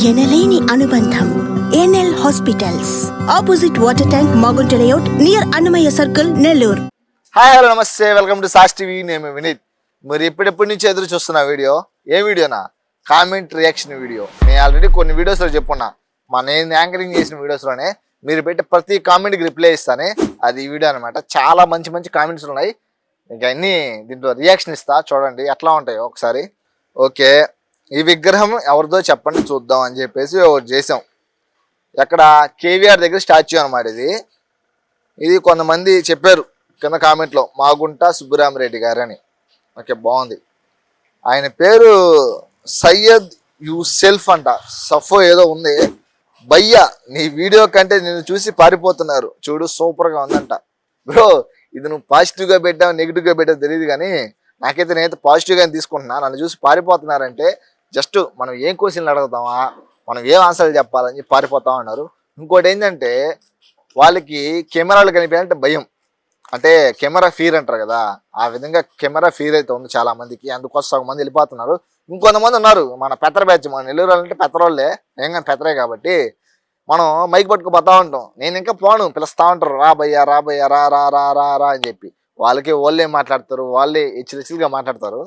ఎనలేని అనుబంధం NL hospitals. Opposite water tank Magunta layout near Annamayya circle Nellore. Hi hello నమస్తే. Welcome to sauce TV. నేను వినీత్. మరి ఎప్పుడెప్పటి నుంచి ఎదురు చూస్తున్న వీడియో? ఏ వీడియోనా? Comment reaction video. నేను ఆల్రెడీ కొన్ని వీడియోస్లో చెప్పున్నా. మా నేను యాంకరింగ్ చేసిన వీడియోస్లోనే మీరు పెట్టే ప్రతి కామెంట్కి రిప్లై ఇస్తానే. అది ఈ వీడియో అనమాట చాలా మంచి మంచి కామెంట్స్ ఉన్నాయి. ఇంకా అన్ని దీంట్లో రియాక్షన్ ఇస్తా. చూడండి ఎట్లా ఉంటాయో ఒకసారి. ఓకే. ఈ విగ్రహం ఎవరిదో చెప్పండి చూద్దాం అని చెప్పేసి ఒకటి చేసాం ఎక్కడ కేవీఆర్ దగ్గర స్టాచ్యూ అనమాట ఇది. ఇది కొంతమంది చెప్పారు కింద కామెంట్లో మాగుంట సుబ్బరామరెడ్డి గారు అని ఓకే బాగుంది. ఆయన పేరు సయ్యద్ యూ సెల్ఫ్ అంట. సఫో ఏదో ఉంది. భయ్యా నీ వీడియో కంటే నిన్ను చూసి పారిపోతున్నారు. చూడు సూపర్గా ఉందంట. బ్రో ఇది నువ్వు పాజిటివ్గా పెట్టావు నెగిటివ్గా పెట్టావు తెలియదు కానీ నాకైతే నేనైతే పాజిటివ్గానే తీసుకుంటున్నా. నన్ను చూసి పారిపోతున్నారంటే జస్ట్ మనం ఏం క్వశ్చన్లు అడుగుతామా మనం ఏం ఆన్సర్లు చెప్పాలని చెప్పి పారిపోతా ఉన్నారు. ఇంకోటి ఏంటంటే వాళ్ళకి కెమెరాలు కనిపించాలంటే భయం. అంటే కెమెరా ఫీర్ అంటారు కదా ఆ విధంగా కెమెరా ఫీర్ అయితే ఉంది చాలా మందికి అందుకోసం సగం మంది వెళ్ళిపోతున్నారు. ఇంకొంతమంది ఉన్నారు మన పెత్ర బ్యాచ్ మన నెల్లూరు అంటే పెత్తరోళ్ళే. ఏం కానీ పెత్తరే కాబట్టి. మనం మైక్ పట్టుకుపోతా ఉంటాం. నేను ఇంకా పోను పిలుస్తా ఉంటారు. రా భయ్యా రా భయ్యా రా రా రా రా రా అని చెప్పి. వాళ్ళకి వాళ్ళే మాట్లాడతారు వాళ్ళే హెచ్చులుగా మాట్లాడతారు.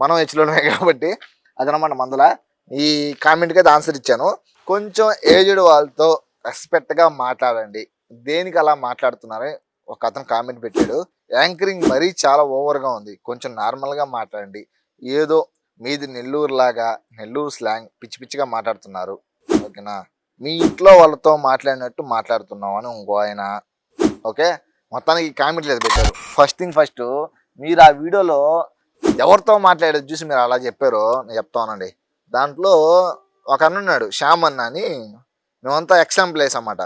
మనం హెచ్చులోనే కాబట్టి. అదనమాట మందుల. ఈ కామెంట్కి అయితే ఆన్సర్ ఇచ్చాను. కొంచెం ఏజ్డ్ వాళ్ళతో రెస్పెక్ట్గా మాట్లాడండి. దేనికి అలా మాట్లాడుతున్నారని ఒక అతను కామెంట్ పెట్టాడు. యాంకరింగ్ మరీ చాలా ఓవర్గా ఉంది. కొంచెం నార్మల్గా మాట్లాడండి. ఏదో మీది నెల్లూరు లాగా నెల్లూరు స్లాంగ్ పిచ్చి పిచ్చిగా మాట్లాడుతున్నారు. ఓకేనా మీ ఇంట్లో వాళ్ళతో మాట్లాడినట్టు మాట్లాడుతున్నాం అని ఇంకో ఆయన. ఓకే మొత్తానికి కామెంట్ లేదు పెట్టారు. ఫస్ట్ థింగ్ ఫస్ట్ మీరు ఆ వీడియోలో ఎవరితో మాట్లాడేది చూసి మీరు అలా చెప్పారో నేను చెప్తానండి. దాంట్లో ఒక అన్న ఉన్నాడు శ్యామ్ అన్న అని. మేమంతా ఎగ్జాంపుల్ అనమాట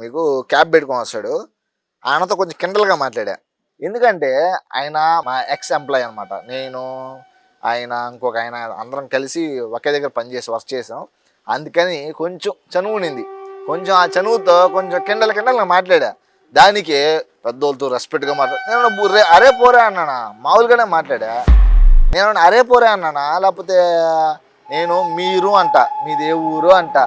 మీకు క్యాబ్ పెట్టుకొని వస్తాడు. ఆయనతో కొంచెం కిండల్గా మాట్లాడా. ఎందుకంటే ఆయన మా ఎక్స్ ఎంప్లాయ్ అనమాట నేను ఆయన ఇంకొక ఆయన అందరం కలిసి ఒకే దగ్గర పనిచేసి వర్క్ చేసాం. అందుకని కొంచెం చనువునింది కొంచెం ఆ చనువుతో కొంచెం కిండల కిండలుగా మాట్లాడా. దానికి పెద్దోళ్ళతో రెస్పెక్ట్గా మాట్లాడా నేను బుర్రే అరే పోరే అన్నానా? మామూలుగానే మాట్లాడా? నేను అరే పోరే అన్నానా? లేకపోతే నేను మీరు అంట మీదే ఊరు అంట.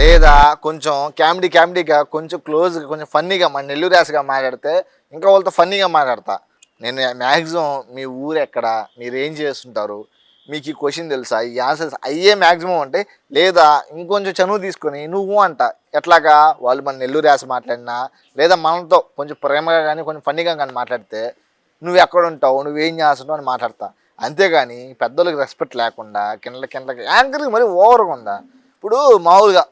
లేదా కొంచెం కామెడీ కామెడీగా కొంచెం క్లోజ్గా కొంచెం ఫన్నీగా మన నెల్లూరు రాసిగా మాట్లాడితే ఇంకా వాళ్ళతో ఫన్నీగా మాట్లాడతా. నేను మ్యాక్సిమం మీ ఊరు ఎక్కడ? మీరు ఏం చేస్తుంటారు? మీకు ఈ క్వశ్చన్ తెలుసా? ఈ ఆన్సర్స్ అయ్యే మ్యాక్సిమం అంటే లేదా ఇంకొంచెం చనువు తీసుకొని నువ్వు అంట ఎట్లాగా వాళ్ళు మన నెల్లూరు యాస మాట్లాడినా లేదా మనతో కొంచెం ప్రేమగా కానీ కొంచెం ఫన్నీగా కానీ మాట్లాడితే నువ్వు ఎక్కడ ఉంటావు నువ్వేం చేస్తున్నావు అని మాట్లాడతా. అంతేగాని పెద్దోళ్ళకి రెస్పెక్ట్ లేకుండా కిందల కిందలకి యాంకర్కి మరి ఓవర్గా ఉందా? ఇప్పుడు మామూలుగా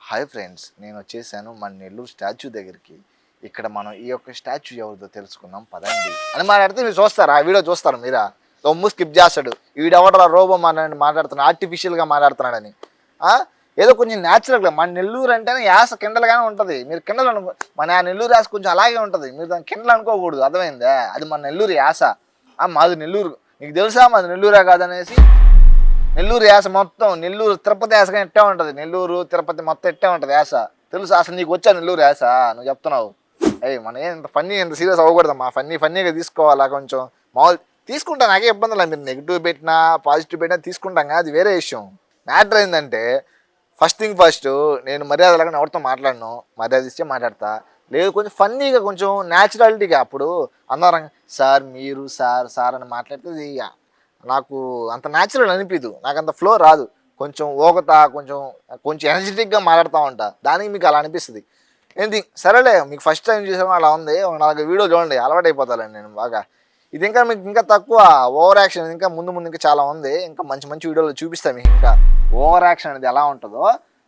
హాయ్ ఫ్రెండ్స్ నేను వచ్చేసాను మన నెల్లూరు స్టాచ్యూ దగ్గరికి. ఇక్కడ మనం ఈ యొక్క స్టాచ్యూ ఎవరిదో తెలుసుకుందాం పదండి. అని మాట్లాడితే మీరు చూస్తారా? ఆ వీడియో చూస్తారు మీరా? రొమ్ము స్కిప్ చేస్తాడు. వీడెవడరా రోబో మాట్లాడి మాట్లాడుతున్నాడు ఆర్టిఫిషియల్గా మాట్లాడుతున్నాడని. ఏదో కొంచెం న్యాచురల్గా మన నెల్లూరు అంటేనే యాస కిండలుగానే ఉంటుంది. మీరు కిండలు అనుకో మన నెల్లూరు యాస కొంచెం అలాగే ఉంటుంది. మీరు దాని కిండలు అనుకోకూడదు అర్థమైందా? అది మన నెల్లూరు యాస. మాది నెల్లూరు. నీకు తెలుసా మాది నెల్లూరే కాదనేసి? నెల్లూరు యాస మొత్తం నెల్లూరు తిరుపతి యాసగా ఎట్టే ఉంటుంది? నెల్లూరు తిరుపతి మొత్తం ఎట్టే ఉంటుంది యాస? తెలుసు? అసలు నీకు వచ్చా నెల్లూరు యాస? నువ్వు చెప్తున్నావు. అయ్యి మన ఏం ఫన్నీ ఎంత సీరియస్ అవ్వకూడదమ్మా. ఫన్నీ ఫన్నీగా తీసుకోవాలా కొంచెం. మామూలు తీసుకుంటాను నాకే ఇబ్బంది లేదు. మీరు నెగిటివ్ పెట్టినా పాజిటివ్ పెట్టినా తీసుకుంటాం కదా అది వేరే విషయం. మ్యాటర్ ఏంటంటే ఫస్ట్ థింగ్ ఫస్ట్ నేను మర్యాద లేకుండా ఎవరితో మాట్లాడను. మర్యాద ఇస్తే మాట్లాడతా. లేదు కొంచెం ఫన్నీగా కొంచెం న్యాచురాలిటీగా అప్పుడు అందరం సార్ మీరు సార్ సార్ అని మాట్లాడితే నాకు అంత న్యాచురల్ అనిపించదు నాకు అంత ఫ్లో రాదు. కొంచెం ఓకతా కొంచెం కొంచెం ఎనర్జెటిక్గా మాట్లాడుతూ ఉంటా. దానికి మీకు అలా అనిపిస్తుంది. ఏంటి సరేలే మీకు ఫస్ట్ టైం చూసాము అలా ఉంది. ఒక నాలుగు వీడియో చూడండి. అలవాటు అయిపోతానండి నేను బాగా. ఇది ఇంకా మీకు ఇంకా తక్కువ ఓవర్ యాక్షన్ ఇంకా ముందు ముందు ఇంకా చాలా ఉంది. ఇంకా మంచి మంచి వీడియోలు చూపిస్తాను మీకు ఇంకా. ఓవర్ యాక్షన్ అనేది ఎలా ఉంటుందో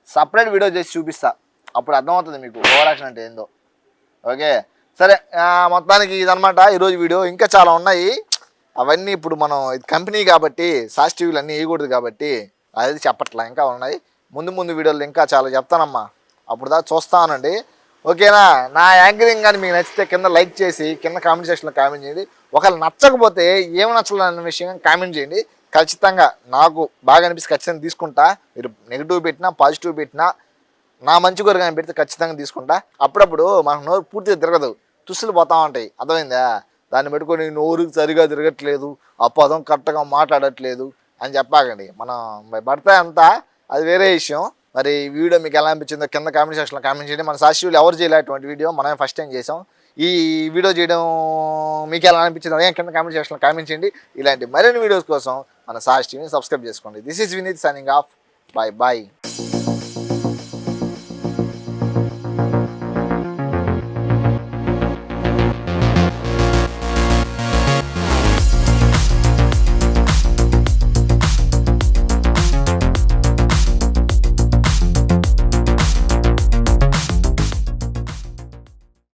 సపరేట్ వీడియో చేసి చూపిస్తా. అప్పుడు అర్థమవుతుంది మీకు ఓవర్ యాక్షన్ అంటే ఏందో. ఓకే? సరే మొత్తానికి ఇదనమాట ఈరోజు వీడియో. ఇంకా చాలా ఉన్నాయి. అవన్నీ ఇప్పుడు మనం ఇది కంపెనీ కాబట్టి సాస్ టీవీలు అన్నీ వేయకూడదు కాబట్టి అది చెప్పట్లా ఇంకా ఉన్నాయి. ముందు ముందు వీడియోలు ఇంకా చాలా చెప్తానమ్మా. అప్పుడు దాకా చూస్తానండి ఓకేనా? నా యాంకరింగ్ కానీ మీకు నచ్చితే కింద లైక్ చేసి కింద కామెంట్ సెక్షన్లో కామెంట్ చేయండి. ఒకవేళ నచ్చకపోతే ఏం నచ్చలేదన్న విషయం కామెంట్ చేయండి. ఖచ్చితంగా నాకు బాగా అనిపిస్తే ఖచ్చితంగా తీసుకుంటా. మీరు నెగిటివ్ పెట్టినా పాజిటివ్ పెట్టినా నా మంచి కొరకు కానీ పెడితే ఖచ్చితంగా తీసుకుంటా. అప్పుడప్పుడు మనకు నోరు పూర్తిగా తిరగదు. తుస్సులు పోతా ఉంటాయి. అర్థమైందా? దాన్ని పెట్టుకొని నోరు సరిగా తిరగట్లేదు. ఆ పదం కరెక్ట్గా మాట్లాడట్లేదు అని చెప్పాకండి. మనం పడితే అంతా. అది వేరే విషయం. మరి వీడియో మీకు ఎలా అనిపించిందో కింద కామెంట్ సెక్షన్లో కామెంట్ చేయండి. మన సాక్షిలో ఎవరు చేయలేటువంటి వీడియో మనమే ఫస్ట్ టైం చేసాం. ఈ వీడియో చేయడం మీకు ఎలా అనిపించింది అదే కింద కామెంట్ చేసిన కామెంట్ చేయండి. ఇలాంటి మరిన్ని వీడియోస్ కోసం మన సాక్షి టీవీని సబ్స్క్రైబ్ చేసుకోండి. This is Vineeth signing off bye bye